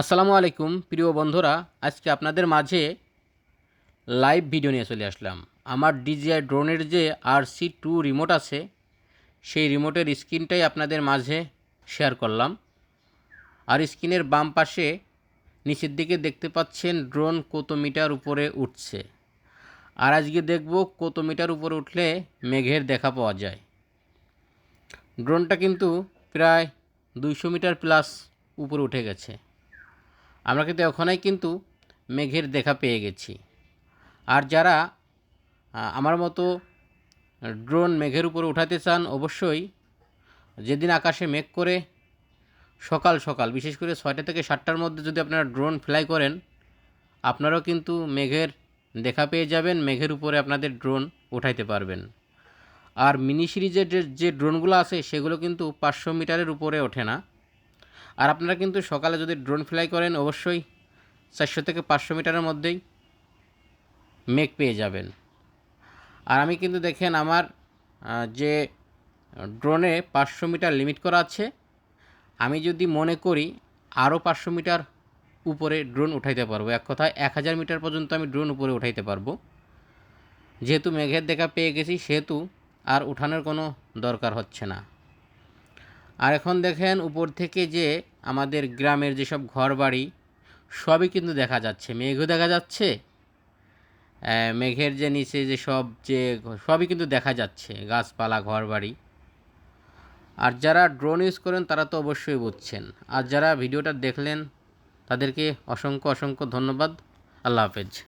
আসসালামু আলাইকুম, প্রিয় বন্ধুরা। আজকে আপনাদের মাঝে লাইভ ভিডিও নিয়ে চলে আসলাম। আমার ডিজিআই ড্রোনের যে আর সি টু রিমোট আছে, সেই রিমোটের স্ক্রিনটাই আপনাদের মাঝে শেয়ার করলাম। আর স্ক্রিনের বাম পাশে নিচের দিকে দেখতে পাচ্ছেন ড্রোন কত মিটার উপরে উঠছে। আর আজকে দেখব কত মিটার উপরে উঠলে মেঘের দেখা পাওয়া যায়। ড্রোনটা কিন্তু প্রায় দুইশো মিটার প্লাস উপরে উঠে গেছে। আমরা কিন্তু ওখানেই কিন্তু মেঘের দেখা পেয়ে গেছি। আর যারা আমার মতো ড্রোন মেঘের উপরে উঠাতে চান, অবশ্যই যেদিন আকাশে মেঘ করে সকাল সকাল, বিশেষ করে ছয়টা থেকে সাতটার মধ্যে যদি আপনারা ড্রোন ফ্লাই করেন, আপনারাও কিন্তু মেঘের দেখা পেয়ে যাবেন, মেঘের উপরে আপনাদের ড্রোন উঠাইতে পারবেন। আর মিনি সিরিজের যে ড্রোনগুলো আছে, সেগুলো কিন্তু পাঁচশো মিটারের উপরে ওঠে না। আর আপনারা কিন্তু সকালে যদি ড্রোন ফ্লাই করেন, অবশ্যই চারশো থেকে পাঁচশো মিটারের মধ্যেই মেঘ পেয়ে যাবেন। আর আমি কিন্তু দেখেন আমার যে ড্রোনে পাঁচশো মিটার লিমিট করা আছে, আমি যদি মনে করি আরও পাঁচশো মিটার উপরে ড্রোন উঠাইতে পারব, এক কথায় এক হাজার মিটার পর্যন্ত আমি ড্রোন উপরে উঠাইতে পারব। যেহেতু মেঘের দেখা পেয়ে গেছি, সেহেতু আর উঠানোর কোনো দরকার হচ্ছে না। আর এখন দেখেন উপর থেকে যে আমাদের গ্রামের যেসব ঘর বাড়ি সবই কিন্তু দেখা যাচ্ছে। মেঘও দেখা যাচ্ছে। মেঘের যে নিচে যে সব যে সবই কিন্তু দেখা যাচ্ছে, গাছপালা ঘর বাড়ি আর যারা ড্রোন ইউজ করেন, তারা তো অবশ্যই বুঝছেন। আর যারা ভিডিওটা দেখলেন, তাদেরকে অসংখ্য অসংখ্য ধন্যবাদ। আল্লাহ হাফেজ।